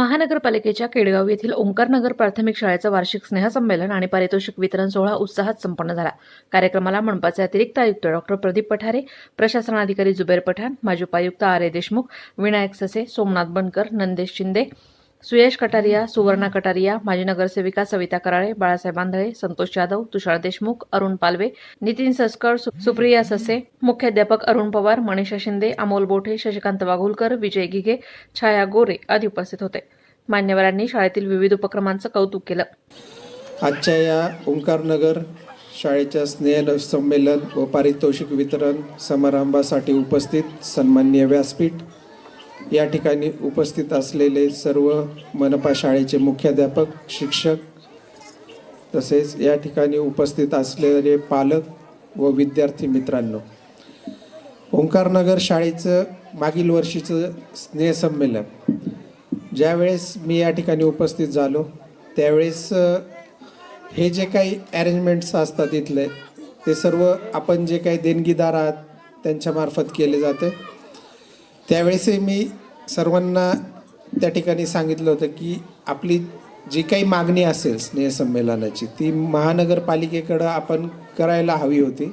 महानगरपालिकेच्या केडगाव येथील ओंकारनगर प्राथमिक शाळेचं वार्षिक स्नेहसंमेलन आणि पारितोषिक वितरण सोहळा उत्साहात संपन्न झाला. कार्यक्रमाला मनपाचे अतिरिक्त आयुक्त डॉक्टर प्रदीप पठारे प्रशासनाधिकारी जुबेर पठाण माजी उपायुक्त आर ए देशमुख विनायक ससे सोमनाथ बनकर नंदेश शिंदे सुयश कटारिया सुवर्णा कटारिया माजी नगरसेविका सविता कराळे बाळासाहेब आंधळे संतोष जाधव तुषार देशमुख अरुण पालवे नितीन सस्कर सु- सुप्रिया ससे मुख्याध्यापक अरुण पवार मनीषा शिंदे अमोल बोठे शशिकांत वाघुलकर विजय घिगे छाया गोरे आदी उपस्थित होते. मान्यवरांनी शाळेतील विविध उपक्रमांचं कौतुक केलं. आजच्या या ओंकारनगर शाळेच्या स्नेह संमेलन व पारितोषिक वितरण समारंभासाठी उपस्थित सन्माननीय व्यासपीठ या ठिकाणी उपस्थित असलेले सर्व मनपा शाळेचे मुख्याध्यापक शिक्षक तसेच या ठिकाणी उपस्थित असलेले पालक व विद्यार्थी मित्रांनो ओंकारनगर शाळेचं मागील वर्षीचं स्नेहसंमेलन ज्यावेळेस मी या ठिकाणी उपस्थित झालो त्यावेळेस हे जे काही अरेंजमेंट्स असतात इथले ते सर्व आपण जे काही देणगीदार आहात त्यांच्यामार्फत केले जाते. त्यावेळेसही मी सर्वांना त्या ठिकाणी सांगितलं होतं की आपली जी काही मागणी असेल स्नेहसंमेलनाची ती महानगरपालिकेकडं आपण करायला हवी होती.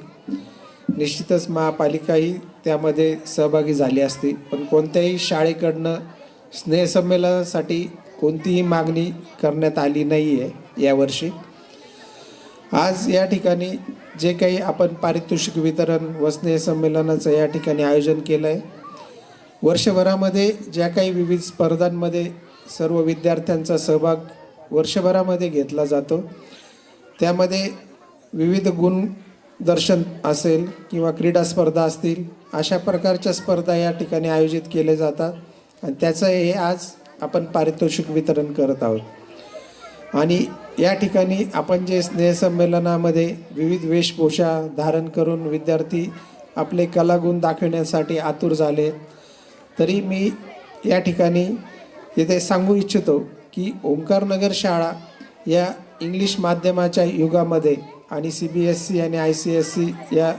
निश्चितच महापालिकाही त्यामध्ये सहभागी झाली असती. पण कोणत्याही शाळेकडनं स्नेहसंमेलनासाठी कोणतीही मागणी करण्यात आली नाही आहे यावर्षी आज या ठिकाणी जे काही आपण पारितोषिक वितरण व स्नेहसंमेलनाचं या ठिकाणी आयोजन केलं आहे वर्षभरामध्ये ज्या काही विविध स्पर्धांमध्ये सर्व विद्यार्थ्यांचा सहभाग वर्षभरामध्ये घेतला जातो त्यामध्ये विविध गुण दर्शन असेल किंवा क्रीडा स्पर्धा असतील अशा प्रकारच्या स्पर्धा या ठिकाणी आयोजित केल्या जातात आणि त्याचं हे आज आपण पारितोषिक वितरण करत आहोत. आणि या ठिकाणी आपण जे स्नेहसंमेलनामध्ये विविध वेशभूषा धारण करून विद्यार्थी आपले कलागुण दाखवण्यासाठी आतुर झाले तरी मी या ठिकाणी येथे सांगू इच्छितो की ओंकारनगर शाळा या इंग्लिश माध्यमाच्या युगामध्ये आणि सी बी एस सी आणि आय सी एस सी या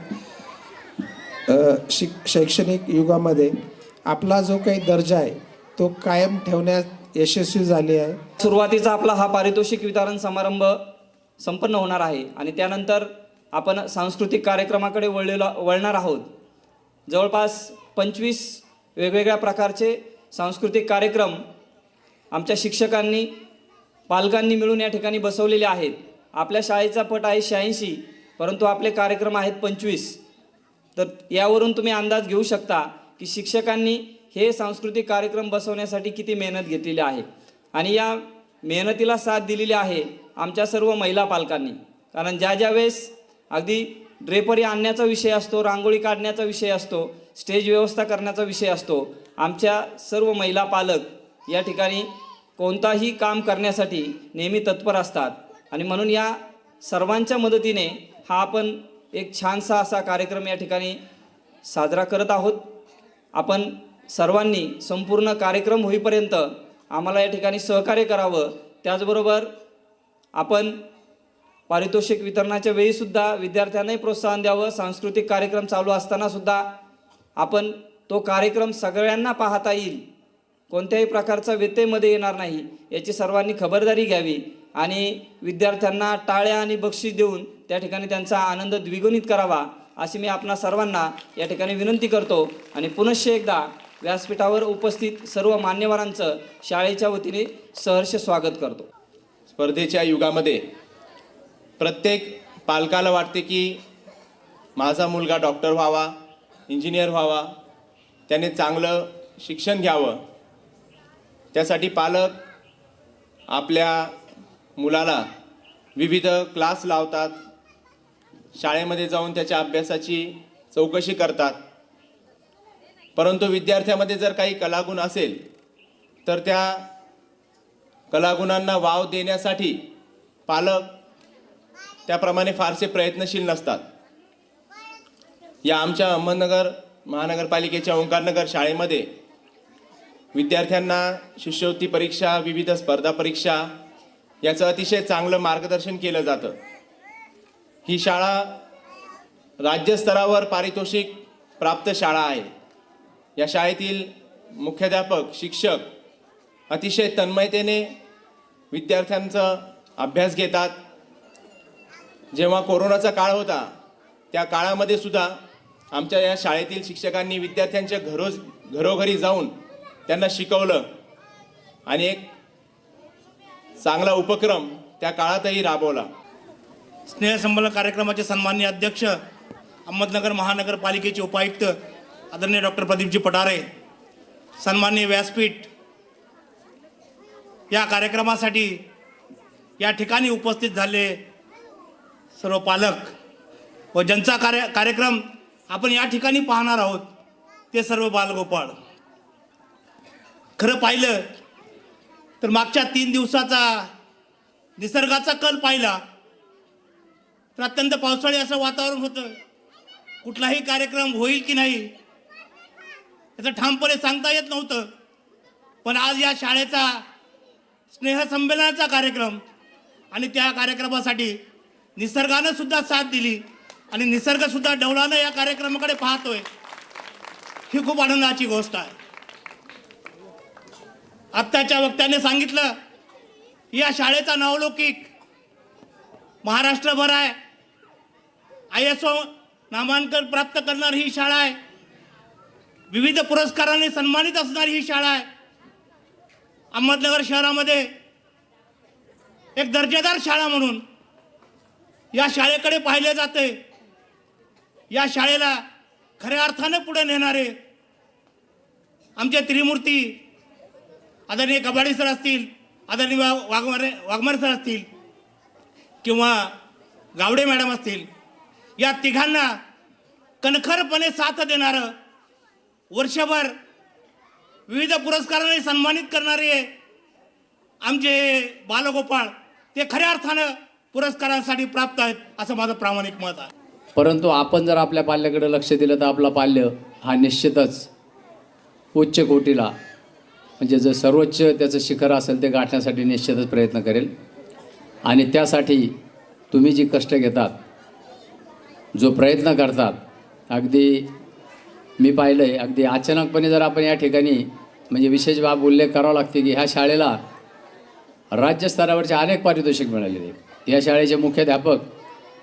शिक शैक्षणिक युगामध्ये आपला जो काही दर्जा आहे तो कायम ठेवण्यात यशस्वी झाले आहे. सुरुवातीचा आपला हा पारितोषिक वितरण समारंभ संपन्न होणार आहे आणि त्यानंतर आपण सांस्कृतिक कार्यक्रमाकडे वळलेलो वळणार आहोत. जवळपास पंचवीस वेगवेगळ्या प्रकारचे सांस्कृतिक कार्यक्रम आमच्या शिक्षकांनी पालकांनी मिळून या ठिकाणी बसवलेले आहेत. आपल्या शाळेचा पट आहे शहाऐंशी परंतु आपले कार्यक्रम आहेत पंचवीस. तर यावरून तुम्ही अंदाज घेऊ शकता की शिक्षकांनी हे सांस्कृतिक कार्यक्रम बसवण्यासाठी किती मेहनत घेतलेली आहे. आणि या मेहनतीला साथ दिलेली आहे आमच्या सर्व महिला पालकांनी. कारण ज्या ज्या वेळेस अगदी ड्रेपरी आणण्याचा विषय असतो रांगोळी काढण्याचा विषय असतो स्टेज व्यवस्था करण्याचा विषय असतो. आमच्या सर्व महिला पालक या ठिकाणी कोणताही काम करण्यासाठी नेहमी तत्पर असतात. आणि म्हणून या सर्वांच्या मदतीने हा आपण एक छानसा असा कार्यक्रम या ठिकाणी साजरा करत आहोत. आपण सर्वांनी संपूर्ण कार्यक्रम होईपर्यंत आम्हाला या ठिकाणी सहकार्य करावं. त्याचबरोबर आपण पारितोषिक वितरणाच्या वेळीसुद्धा विद्यार्थ्यांनाही प्रोत्साहन द्यावं. सांस्कृतिक कार्यक्रम चालू असतानासुद्धा आपण तो कार्यक्रम सगळ्यांना पाहता येईल. कोणत्याही प्रकारचा व्यत्ययमध्ये येणार नाही. याची सर्वांनी खबरदारी घ्यावी आणि विद्यार्थ्यांना टाळ्या आणि बक्षीस देऊन त्या ठिकाणी त्यांचा आनंद द्विगुणित करावा अशी मी आपणा सर्वांना या ठिकाणी विनंती करतो. आणि पुनश्च एकदा व्यासपीठावर उपस्थित सर्व मान्यवरांचं शाळेच्या वतीने सहर्ष स्वागत करतो. स्पर्धेच्या युगामध्ये प्रत्येक पालकाला वाटते की माझा मुलगा डॉक्टर व्हावा इंजिनियर व्हावा त्याने चांगलं शिक्षण घ्यावं. त्यासाठी पालक आपल्या मुलाला विविध क्लास लावतात. शाळेमध्ये जाऊन त्याच्या अभ्यासाची चौकशी करतात. परंतु विद्यार्थ्यामध्ये जर काही कलागुण असेल तर त्या कलागुणांना वाव देण्यासाठी पालक त्याप्रमाणे फारसे प्रयत्नशील नसतात. या आमच्या अहमदनगर महानगरपालिकेच्या ओंकारनगर शाळेमध्ये विद्यार्थ्यांना शिष्यवृत्ती परीक्षा विविध स्पर्धा परीक्षा याचं अतिशय चांगलं मार्गदर्शन केलं जातं. ही शाळा राज्यस्तरावर पारितोषिक प्राप्त शाळा आहे. या शाळेतील मुख्याध्यापक शिक्षक अतिशय तन्मयतेने विद्यार्थ्यांचा अभ्यास घेतात. जेव्हा कोरोनाचा काळ होता त्या काळामध्ये सुद्धा आमच्या या शाळेतील शिक्षकांनी विद्यार्थ्यांच्या घरो घरोघरी जाऊन त्यांना शिकवलं. आणि एक चांगला उपक्रम त्या काळातही राबवला. स्नेहसंमेलन कार्यक्रमाचे सन्माननीय अध्यक्ष अहमदनगर महानगरपालिकेचे उपायुक्त आदरणीय डॉक्टर प्रदीपजी पटारे सन्माननीय व्यासपीठ या कार्यक्रमासाठी या ठिकाणी उपस्थित झाले सर्व पालक व ज्यांचा कार्य कार्यक्रम आपण या ठिकाणी पाहणार आहोत ते सर्व बालगोपाळ. खरं पाहिलं तर मागच्या तीन दिवसाचा निसर्गाचा कल पाहिला तर अत्यंत पावसाळी असं वातावरण होतं. कुठलाही कार्यक्रम होईल की नाही याचं ठामपणे सांगता येत नव्हतं. पण आज या शाळेचा स्नेहसंमेलनाचा कार्यक्रम आणि त्या कार्यक्रमासाठी निसर्गानं सुद्धा साथ दिली. आणि निसर्गसुद्धा डवलानं या कार्यक्रमाकडे पाहतोय. ही खूप आनंदाची गोष्ट आहे. आत्ताच्या वक्त्याने सांगितलं या शाळेचा नावलौकिक महाराष्ट्रभर आहे. आय एस ओ नामांकन प्राप्त करणारी ही शाळा आहे. विविध पुरस्काराने सन्मानित असणारी ही शाळा आहे. अहमदनगर शहरामध्ये एक दर्जेदार शाळा म्हणून या शाळेकडे पाहिले जाते. या शाळेला खऱ्या अर्थाने पुढे नेणारे आमचे त्रिमूर्ती आदरणीय कबाडी सर असतील आदरणीय वा- वाघमारे वाघमारे सर असतील किंवा गावडे मॅडम असतील या तिघांना कणखरपणे साथ देणारं वर्षभर विविध पुरस्काराने सन्मानित करणारे आमचे बालगोपाळ ते खऱ्या अर्थानं पुरस्कारांसाठी प्राप्त आहेत असं माझं प्रामाणिक मत आहे. परंतु आपण जर आपल्या पाल्याकडे लक्ष दिलं तर आपला पाल्य हा निश्चितच उच्च कोटीला म्हणजे जर सर्वोच्च त्याचं शिखर असेल ते गाठण्यासाठी निश्चितच प्रयत्न करेल. आणि त्यासाठी तुम्ही जी कष्ट घेतात जो प्रयत्न करतात अगदी मी पाहिलं आहे अगदी अचानकपणे जर आपण या ठिकाणी म्हणजे विशेष बाब उल्लेख करावा लागते की ह्या शाळेला राज्यस्तरावरचे अनेक पारितोषिक मिळालेले या शाळेचे मुख्याध्यापक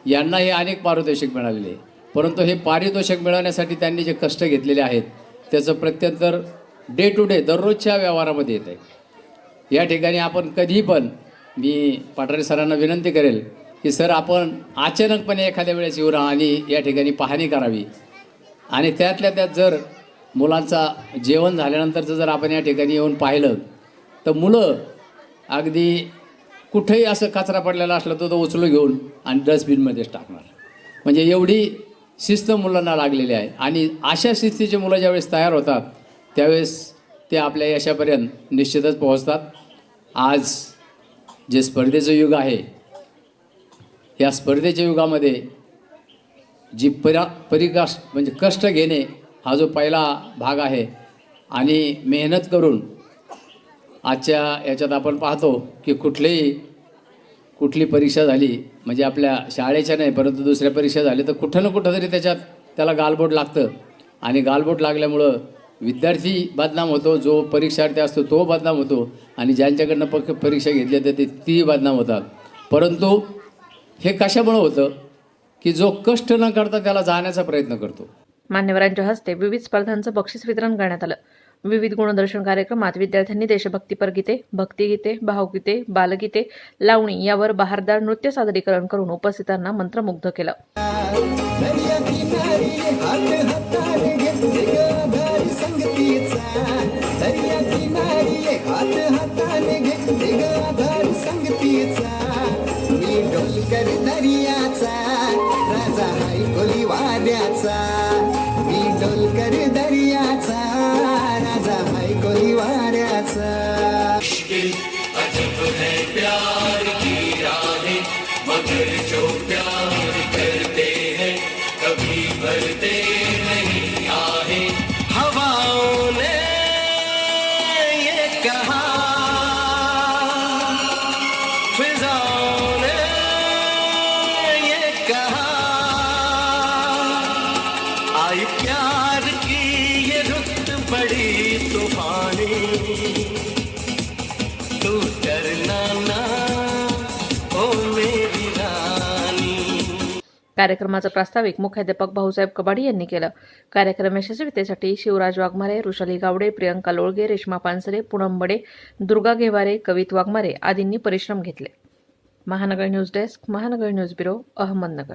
यांनाही अनेक पारितोषिक मिळालेले परंतु हे पारितोषिक मिळवण्यासाठी त्यांनी जे कष्ट घेतलेले आहेत त्याचं प्रत्यंतर डे टू डे दररोजच्या व्यवहारामध्ये येत आहे. या ठिकाणी आपण कधी पण मी पाटरे सरांना विनंती करेल की सर आपण अचानकपणे एखाद्या वेळेस येऊ राहा आणि या ठिकाणी पाहणी करावी. आणि त्यातल्या त्यात जर मुलांचा जेवण झाल्यानंतरचं जर आपण या ठिकाणी येऊन पाहिलं तर मुलं अगदी कुठेही असं कचरा पडलेला असला तर तो उचलून घेऊन आणि डस्टबिनमध्येच टाकणार. म्हणजे एवढी शिस्त मुलांना लागलेली आहे. आणि अशा शिस्तीचे मुलं ज्यावेळेस तयार होतात त्यावेळेस ते आपल्या यशापर्यंत निश्चितच पोहोचतात. आज जे स्पर्धेचं युग आहे या स्पर्धेच्या युगामध्ये जी परा परिकाश म्हणजे कष्ट घेणे हा जो पहिला भाग आहे आणि मेहनत करून आजच्या याच्यात आपण पाहतो की कुठलेही कुठली परीक्षा झाली म्हणजे आपल्या शाळेच्या नाही परंतु दुसऱ्या परीक्षा झाली तर कुठं ना कुठं तरी त्याच्यात त्याला गालबोट लागतं. आणि गालबोट लागल्यामुळं विद्यार्थी बदनाम होतो जो परीक्षार्थी असतो तो बदनाम होतो. आणि ज्यांच्याकडनं पक्ष परीक्षा घेतली तर ते तीही बदनाम होतात. परंतु हे कशामुळं होतं? की जो कष्ट न करता त्याला जाण्याचा प्रयत्न करतो. मान्यवरांच्या हस्ते विविध स्पर्धांचं बक्षीस वितरण करण्यात आलं. विविध गुणदर्शन कार्यक्रमात विद्यार्थ्यांनी देशभक्तीपर गीते भक्तिगीते भावगीते बालगीते लावणी यावर बहारदार नृत्य सादरीकरण करून उपस्थितांना मंत्रमुग्ध केलं. मी डोलकर हात माझा घेतले गाभारी संगतीचा दर्या किनारी हात हाताने घेतले गाभारी संगतीचा मी हवाओं ने ये कहा कार्यक्रमाचं प्रास्ताविक मुख्याध्यापक भाऊसाहेब कबाडी यांनी केलं. कार्यक्रम यशस्वीतेसाठी शिवराज वाघमारे रुशाली गावडे प्रियंका लोळगे रेश्मा पानसरे पूनम बडे दुर्गा घेवारे कवित वाघमारे आदींनी परिश्रम घेतले. Mahanagar news desk Mahanagar news bureau Ahmednagar.